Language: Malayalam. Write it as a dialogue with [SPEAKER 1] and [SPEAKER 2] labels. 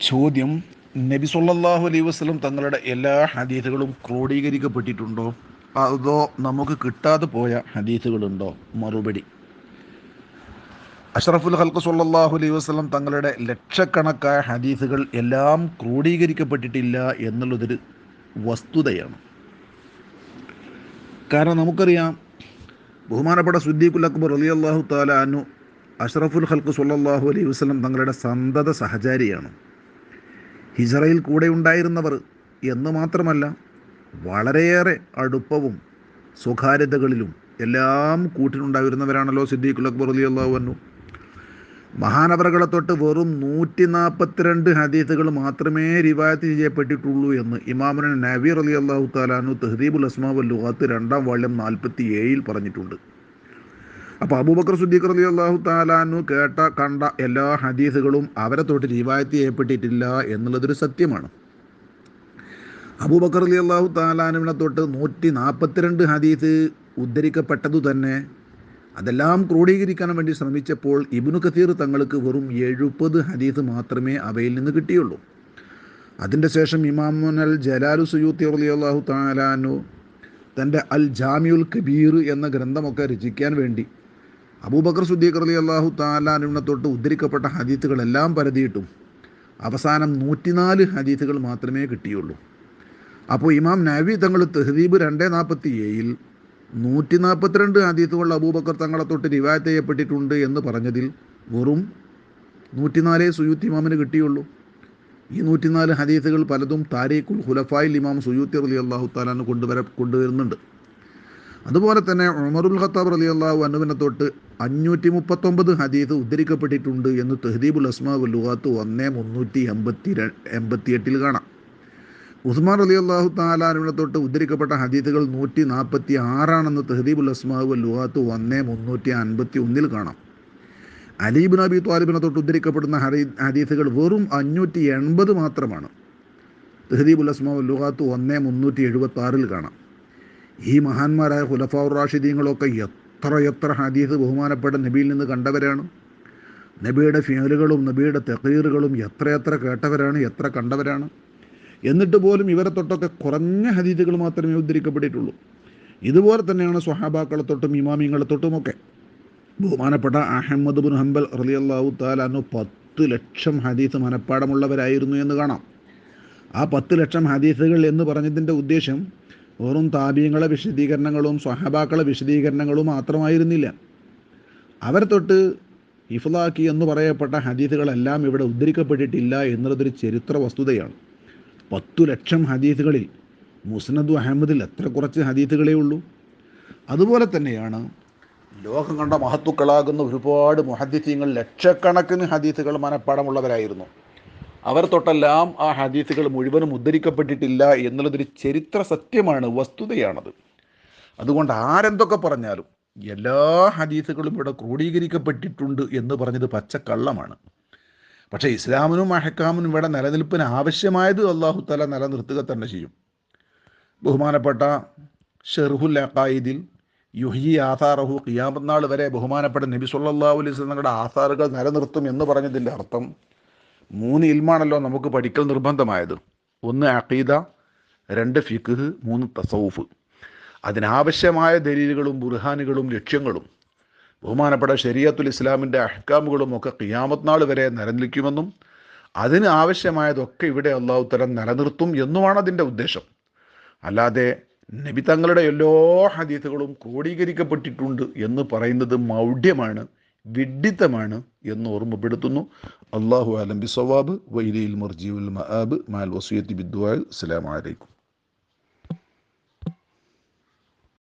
[SPEAKER 1] ചോദ്യം നബി സല്ലല്ലാഹു അലൈഹി വസല്ലം തങ്ങളുടെ എല്ലാ ഹദീസുകളും ക്രോഡീകരിക്കപ്പെട്ടിട്ടുണ്ടോ? അതോ നമുക്ക് കിട്ടാതെ പോയ ഹദീസുകളുണ്ടോ? മറുപടി. അഷ്റഫുൽ ഹൽക്ക് സല്ലല്ലാഹു അലൈഹി വസല്ലം തങ്ങളുടെ ലക്ഷക്കണക്കായ ഹദീസുകൾ എല്ലാം ക്രോഡീകരിക്കപ്പെട്ടിട്ടില്ല എന്നുള്ളതൊരു വസ്തുതയാണ്. കാരണം നമുക്കറിയാം ബഹുമാനപ്പെട്ട സുദ്ദീഖുൽ അക്ബർ അലി അള്ളാഹു താലാനു അഷറഫുൽ ഹൽക്ക് സല്ലല്ലാഹു അലൈഹി വസല്ലം തങ്ങളുടെ സന്തത സഹചാരിയാണ്. ഹിജറയിൽ കൂടെ ഉണ്ടായിരുന്നവർ എന്ന് മാത്രമല്ല വളരെയേറെ അടുപ്പവും സ്വകാര്യതകളിലും എല്ലാം കൂട്ടിനുണ്ടായിരുന്നവരാണല്ലോ സിദ്ദീഖുൽ അക്ബർ അലി അള്ളാഹു വന്നു മഹാനവറുകളെ തൊട്ട് വെറും നൂറ്റി നാൽപ്പത്തിരണ്ട് ഹദീസുകൾ മാത്രമേ റിവായത്ത് ചെയ്യപ്പെട്ടിട്ടുള്ളൂ എന്ന് ഇമാമുൻ നബീർ അലി അള്ളാഹു താലാനു തെഹദീബുൽ അസ്മാവ് ലുഹാത്ത് രണ്ടാം വാള്യം നാൽപ്പത്തി ഏഴിൽ പറഞ്ഞിട്ടുണ്ട്. അപ്പോൾ അബൂബക്കർ സുദ്ദീഖ് അലി അള്ളാഹു താലാനു കേട്ട കണ്ട എല്ലാ ഹദീസുകളും അവരെ തൊട്ട് റിവായത്ത് ചെയ്യപ്പെട്ടിട്ടില്ല എന്നുള്ളതൊരു സത്യമാണ്. അബൂബക്കർ അലി അള്ളാഹു താലാനുവിനെ തൊട്ട് നൂറ്റി നാൽപ്പത്തിരണ്ട് ഹദീസ് ഉദ്ധരിക്കപ്പെട്ടതു തന്നെ അതെല്ലാം ക്രോഡീകരിക്കാൻ വേണ്ടി ശ്രമിച്ചപ്പോൾ ഇബിനു കസീർ തങ്ങൾക്ക് വെറും എഴുപത് ഹദീസ് മാത്രമേ അവയിൽ നിന്ന് കിട്ടിയുള്ളൂ. അതിന്റെ ശേഷം ഇമാമുനൽ ജലാലു സുയൂത്തി അലി അള്ളാഹു താലാനു തന്റെ അൽ ജാമിയുൽ കബീർ എന്ന ഗ്രന്ഥമൊക്കെ രചിക്കാൻ വേണ്ടി അബൂബക്കർ സുദ്ദീഖ് അലി അള്ളാഹു താലാനുവിനെ തൊട്ട് ഉദ്ധരിക്കപ്പെട്ട ഹദീത്തുകളെല്ലാം പരതിയിട്ടും അവസാനം നൂറ്റിനാല് ഹദീത്തുകൾ മാത്രമേ കിട്ടിയുള്ളൂ. അപ്പോൾ ഇമാം നബി തങ്ങൾ തെഹദീബ് രണ്ട് നാൽപ്പത്തി ഏഴിൽ നൂറ്റി നാൽപ്പത്തിരണ്ട് ഹദീത്തുകൾ അബൂബക്കർ തങ്ങളെ തൊട്ട് റിവായത്ത് ചെയ്യപ്പെട്ടിട്ടുണ്ട് എന്ന് പറഞ്ഞതിൽ വെറും നൂറ്റിനാലേ സുയൂത്തി ഇമാമിന് കിട്ടിയുള്ളൂ. ഈ നൂറ്റിനാല് ഹദീസുകൾ പലതും താരീഖുൽ ഹുലഫായിൽ ഇമാം സുയൂത്തി അലി അള്ളാഹു താലാന്ന് കൊണ്ടുവര കൊണ്ടുവരുന്നുണ്ട്. അതുപോലെ തന്നെ ഉമറുൽ ഖത്താബ് അലി അള്ളാഹു അനുവിനെ തൊട്ട് അഞ്ഞൂറ്റി മുപ്പത്തൊമ്പത് ഹദീദ് ഉദ്ധരിക്കപ്പെട്ടിട്ടുണ്ട് എന്ന് തെഹദീബുൽ അസ്മാവ് ലുഹാത്ത് ഒന്നേ മുന്നൂറ്റി എൺപത്തി എൺപത്തി എട്ടിൽ കാണാം. ഉസ്മാൻ അലി അള്ളാഹു താലാനുവിനെ തൊട്ട് ഉദ്ധരിക്കപ്പെട്ട ഹദീദുകൾ നൂറ്റി നാൽപ്പത്തി ആറാണെന്ന് തെഹദീബുൽ അസ്മാവ് ലുഹാത്ത് ഒന്നേ മുന്നൂറ്റി അൻപത്തി ഒന്നിൽ കാണാം അലീബ് നബി ത്വാലിബിനെ തൊട്ട് ഉദ്ധരിക്കപ്പെടുന്ന ഹദീ ഹദീസുകൾ വെറും അഞ്ഞൂറ്റി എൺപത് മാത്രമാണ്. തെഹദീബുൽ അസ്മാവ് ലുഹാത്ത് ഒന്നേ മുന്നൂറ്റി എഴുപത്തി ആറിൽ കാണാം. ഈ മഹാന്മാരായ ഹുലഫാർ റാഷിദീങ്ങളൊക്കെ എത്ര എത്ര ഹദീസ് ബഹുമാനപ്പെട്ട നബിയിൽ നിന്ന് കണ്ടവരാണ്. നബിയുടെ ഫിയലുകളും നബിയുടെ തെക്കീറുകളും എത്രയെത്ര കേട്ടവരാണ് എത്ര കണ്ടവരാണ്. എന്നിട്ട് പോലും ഇവരെ തൊട്ടൊക്കെ കുറഞ്ഞ ഹദീസുകൾ മാത്രമേ ഉദ്ധരിക്കപ്പെട്ടിട്ടുള്ളൂ. ഇതുപോലെ തന്നെയാണ് സ്വഹാബാക്കളെ തൊട്ടും ഇമാമിങ്ങളെ തൊട്ടുമൊക്കെ. ബഹുമാനപ്പെട്ട അഹമ്മദ് ബുൻ ഹംബൽ റലി അള്ളാഹു താലാനു പത്ത് ലക്ഷം ഹദീസ് മനഃപ്പാടമുള്ളവരായിരുന്നു എന്ന് കാണാം. ആ പത്ത് ലക്ഷം ഹദീസുകൾ എന്ന് പറഞ്ഞതിന്റെ ഉദ്ദേശം വെറും താപീയങ്ങളെ വിശദീകരണങ്ങളും സ്വഹബാക്കളെ വിശദീകരണങ്ങളും മാത്രമായിരുന്നില്ല. അവർ തൊട്ട് ഇഫ്ലാക്കി എന്ന് പറയപ്പെട്ട ഹദീസുകളെല്ലാം ഇവിടെ ഉദ്ധരിക്കപ്പെട്ടിട്ടില്ല എന്നുള്ളതൊരു ചരിത്ര വസ്തുതയാണ് പത്തു ലക്ഷം ഹദീസുകളിൽ മുസ്നദ് അഹമ്മദിൽ എത്ര കുറച്ച് ഹദീസുകളേ ഉള്ളൂ. അതുപോലെ തന്നെയാണ് ലോകം കണ്ട മഹത്തുക്കളാകുന്ന ഒരുപാട് മുഹദ്ദിസീങ്ങൾ ലക്ഷക്കണക്കിന് ഹദീസുകൾ മനഃപ്പാടമുള്ളവരായിരുന്നു. അവർ തൊട്ടെല്ലാം ആ ഹദീസുകൾ മുഴുവനും ഉദ്ധരിക്കപ്പെട്ടിട്ടില്ല എന്നുള്ളതൊരു ചരിത്ര സത്യമാണ് വസ്തുതയാണത്. അതുകൊണ്ട് ആരെന്തൊക്കെ പറഞ്ഞാലും എല്ലാ ഹദീസുകളും ഇവിടെ ക്രോഡീകരിക്കപ്പെട്ടിട്ടുണ്ട് എന്ന് പറഞ്ഞത് പച്ചക്കള്ളമാണ്. പക്ഷേ ഇസ്ലാമിനും അഹക്കാമിനും ഇവിടെ നിലനിൽപ്പിന് ആവശ്യമായത് അള്ളാഹു തല നിലനിർത്തുക തന്നെ ചെയ്യും. ബഹുമാനപ്പെട്ട ഷെർഹുൽ അക്കായിദിൽ യുഹി ആധാറഹു ഖിയാമത്ത് വരെ ബഹുമാനപ്പെട്ട നബി സല്ലാ അലൈഹി ആസാറുകൾ ആധാറുകൾ നിലനിർത്തും എന്ന് പറഞ്ഞതിന്റെ അർത്ഥം മൂന്ന് ഇൽമാണല്ലോ നമുക്ക് പഠിക്കൽ നിർബന്ധമായത്. ഒന്ന് അഖീദ രണ്ട് ഫിഖ് മൂന്ന് തസൗഫ്. അതിനാവശ്യമായ ദലീലുകളും ബുർഹാനുകളും ലക്ഷ്യങ്ങളും ബഹുമാനപ്പെട്ട ശരീഅത്തുൽ ഇസ്ലാമിന്റെ അഹ്കാമുകളും ഒക്കെ ഖിയാമത്ത് നാൾ വരെ നിലനിൽക്കുമെന്നും അതിന് ആവശ്യമായതൊക്കെ ഇവിടെ അള്ളാഹു തരം നിലനിർത്തും എന്നുമാണ് അതിന്റെ ഉദ്ദേശം. അല്ലാതെ നബി തങ്ങളുടെ എല്ലാ ഹദീസുകളും ക്രോഡീകരിക്കപ്പെട്ടിട്ടുണ്ട് എന്ന് പറയുന്നത് മൗഢ്യമാണ്. വിഡ്ഢിത്തമാണ് എന്ന് ഓർമ്മപ്പെടുത്തുന്നു. അള്ളാഹു അലം ബി സവാബ് വൈലയിൽ മർജീവുൽ മഹാബ് മാൽ വസൂയത്തി ബിദ്വാൽ അസ്സലാമു അലൈക്കും.